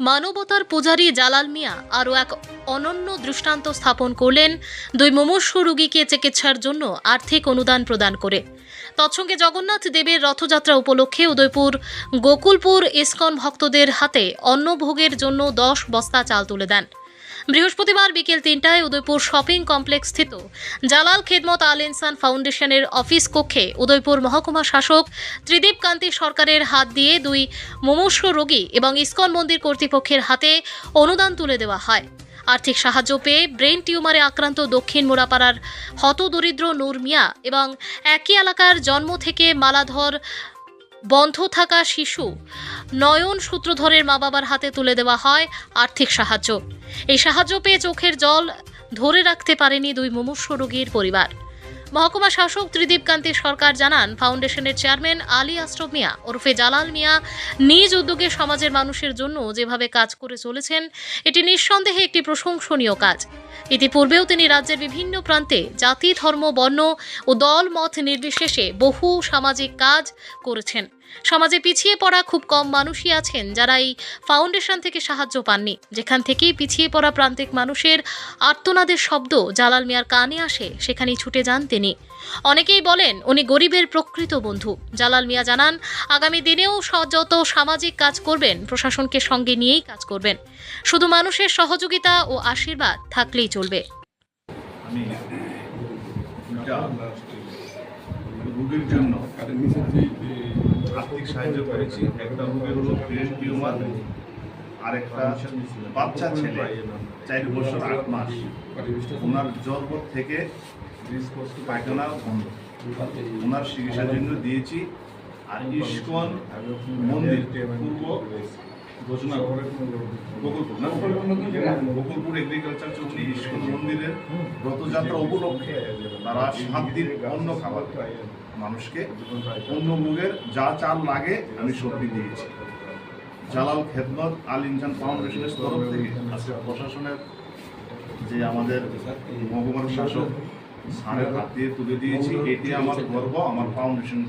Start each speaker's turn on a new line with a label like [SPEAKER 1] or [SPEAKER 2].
[SPEAKER 1] মানবতার পূজারী জালাল মিয়া আরও এক অনন্য দৃষ্টান্ত স্থাপন করলেন দুই মুমূর্ষ রোগীকে চিকিৎসার জন্য আর্থিক অনুদান প্রদান করে। তৎসঙ্গে জগন্নাথ দেবের রথযাত্রা উপলক্ষে উদয়পুর, গোকুলপুর ইস্কন ভক্তদের হাতে অন্নভোগের জন্য দশ বস্তা চাল তুলে দেন। বৃহস্পতিবার বিকেল তিনটায় উদয়পুর শপিং কমপ্লেক্স স্থিত জালাল খেদমত আল ইনসান ফাউন্ডেশনের অফিস কক্ষে উদয়পুর মহকুমা শাসক ত্রিদীপ কান্তি সরকারের হাত দিয়ে দুই মুমূর্ষ রোগী এবং ইস্কন মন্দির কর্তৃপক্ষের হাতে অনুদান তুলে দেওয়া হয়। আর্থিক সাহায্য পেয়ে ব্রেন টিউমারে আক্রান্ত দক্ষিণ মোড়াপাড়ার হতদরিদ্র নূর মিয়া এবং একই এলাকার জন্ম থেকে মালাধর বন্ধ থাকা শিশু। নয়ন সূত্রধরের মা বাবার হাতে তুলে দেওয়া হয় আর্থিক সাহায্য। এই সাহায্য পেয়ে চোখের জল ধরে রাখতে পারেনি দুই মুমূর্ষ রোগীর পরিবার। মহকুমা শাসক ত্রিদীপ কান্তি সরকার জানান, ফাউন্ডেশনের চেয়ারম্যান আলী আশ্রফ মিয়া, ওরফে জালাল মিয়া, নিজ উদ্যোগে সমাজের মানুষের জন্য যেভাবে কাজ করে চলেছেন, এটি নিঃসন্দেহে একটি প্রশংসনীয় কাজ। ইতিপূর্বেও তিনি রাজ্যের বিভিন্ন প্রান্তে জাতি, ধর্ম, বর্ণ ও দল মত নির্বিশেষে বহু সামাজিক কাজ করেছেন। সমাজে পিছিয়ে পড়া খুব কম মানুষই আছেন যারা এই ফাউন্ডেশন থেকে সাহায্য পাননি। যেখান থেকেই পিছিয়ে পড়া প্রান্তিক মানুষের আর্তনাদের শব্দ জালাল মিয়ার কানে আসে, সেখানেই ছুটে যান তিনি। অনেকেই বলেন, উনি গরিবের প্রকৃত বন্ধু। জালাল মিয়া জানান, আগামী দিনেও যত সামাজিক কাজ করবেন, প্রশাসনকে সঙ্গে নিয়েই কাজ করবেন। শুধু মানুষের সহযোগিতা ও আশীর্বাদ থাকলেই চলবে।
[SPEAKER 2] জন্য আর্থিক সাহায্য করেছি। একটা রোগী হলো ব্রেন টিউমার আর একটা বাচ্চা ছেলে, চার বছর, আট মাস। ওনার জন্ম থেকে পায়খানা বন্ধ। ওনার চিকিৎসার জন্য দিয়েছি। আর ইস্কন মন্দির পূর্ব ঘোষণা গোকুলপুর না গোকুলপুর এগ্রিকালচার চৌধুরী ইস্কন মন্দিরের রথযাত্রা উপলক্ষে তারা সাত দিন অন্ন খাবার মানুষকে অন্য মুগের যা চাল লাগে আমি সবজি দিয়েছি। জালাল খেদমত, আল ইনসান ফাউন্ডেশনের তরফ থেকে আজকে প্রশাসনের যে আমাদের মহকুমার শাসক স্থানের হাত দিয়ে তুলে দিয়েছি, এটি আমার গর্ব, আমার ফাউন্ডেশন